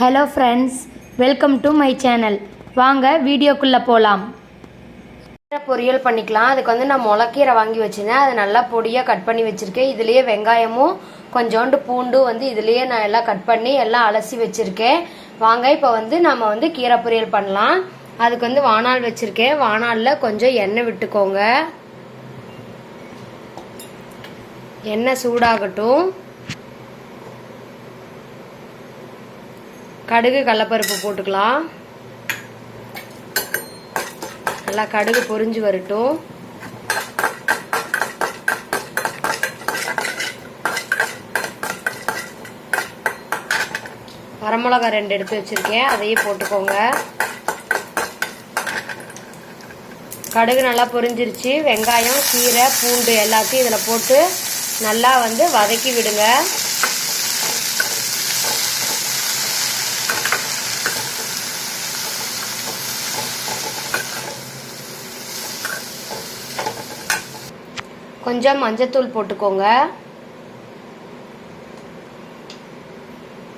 Hello friends welcome to my channel வாங்க வீடியோக்குள்ளே போகலாம் கீரை பொரியல் பண்ணிக்கலாம். அதுக்கு வந்து நான் முளக்கீரை வாங்கி வச்சிருந்தேன். அதை நல்லா பொடியாக கட் பண்ணி வச்சுருக்கேன். இதுலேயே வெங்காயமும் கொஞ்சோண்டு பூண்டும் வந்து இதுலேயே நான் எல்லாம் கட் பண்ணி எல்லாம் அலசி வச்சுருக்கேன். வாங்க இப்போ வந்து நம்ம வந்து கீரை பொரியல் பண்ணலாம். அதுக்கு வந்து வானால் வச்சுருக்கேன். வானாலில் கொஞ்சம் எண்ணெய் விட்டுக்கோங்க. எண்ணெய் சூடாகட்டும். கடுகு கடலப்பருப்பு போட்டுக்கலாம். நல்லா கடுகு பொரிஞ்சு வரட்டும். வரமிளகா ரெண்டு எடுத்து வச்சிருக்கேன். அதையே போட்டுக்கோங்க. கடுகு நல்லா பொரிஞ்சிருச்சு. வெங்காயம் கீரை பூண்டு எல்லாத்தையும் இதில் போட்டு நல்லா வந்து வதக்கி விடுங்க. கொஞ்சம் மஞ்சத்தூள் போட்டுக்கோங்க.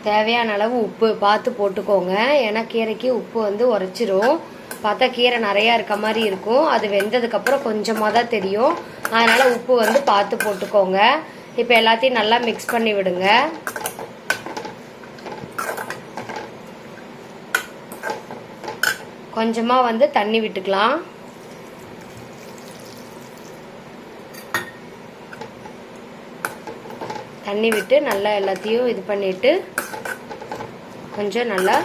தேவையான அளவு உப்பு பார்த்து போட்டுக்கோங்க. ஏன்னா கீரைக்கு உப்பு வந்து உரைச்சிரும் பார்த்தா கீரை நிறையா இருக்க மாதிரி இருக்கும். அது வெந்ததுக்கப்புறம் கொஞ்சமாக தான் தெரியும். அதனால் உப்பு வந்து பார்த்து போட்டுக்கோங்க. இப்போ எல்லாத்தையும் நல்லா மிக்ஸ் பண்ணி விடுங்க. கொஞ்சமாக வந்து தண்ணி விட்டுக்கலாம். தண்ணி விட்டு நல்லா எல்லாத்தையும் இது பண்ணிட்டு கொஞ்சம் நல்லா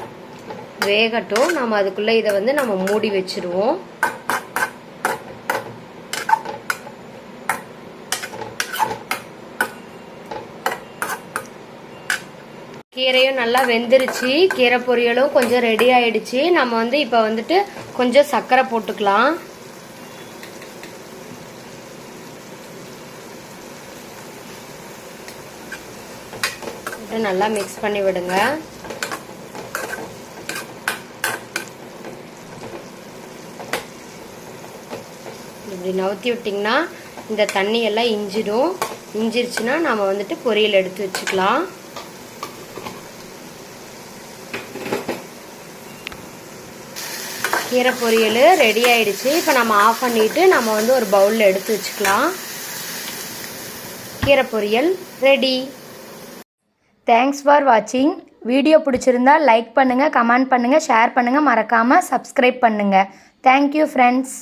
வேகட்டும். நம்ம அதுக்குள்ளே இதை வந்து நம்ம மூடி வச்சிருவோம். கீரையும் நல்லா வெந்துருச்சு. கீரை பொரியலும் கொஞ்சம் ரெடி ஆயிடுச்சு. நம்ம வந்து இப்போ வந்துட்டு கொஞ்சம் சர்க்கரை போட்டுக்கலாம். போட்டு நல்லா மிக்ஸ் பண்ணி விடுங்க. இப்படி நவுத்தி விட்டிங்கன்னா இந்த தண்ணி எல்லாம் இஞ்சிடும். இஞ்சிருச்சுன்னா நம்ம வந்துட்டு பொரியல் எடுத்து வச்சுக்கலாம். கீரை பொரியல் ரெடி ஆயிடுச்சு. இப்போ நம்ம ஆஃப் பண்ணிட்டு நம்ம வந்து ஒரு பவுலில் எடுத்து வச்சுக்கலாம். கீரை பொரியல் ரெடி தேங்க்ஸ் ஃபார் வாட்சிங் வீடியோ பிடிச்சிருந்தா லைக் பண்ணுங்கள் கமெண்ட் பண்ணுங்கள் ஷேர் பண்ணுங்கள் மறக்காமல் சப்ஸ்கிரைப் பண்ணுங்கள் தேங்க்யூ ஃப்ரெண்ட்ஸ்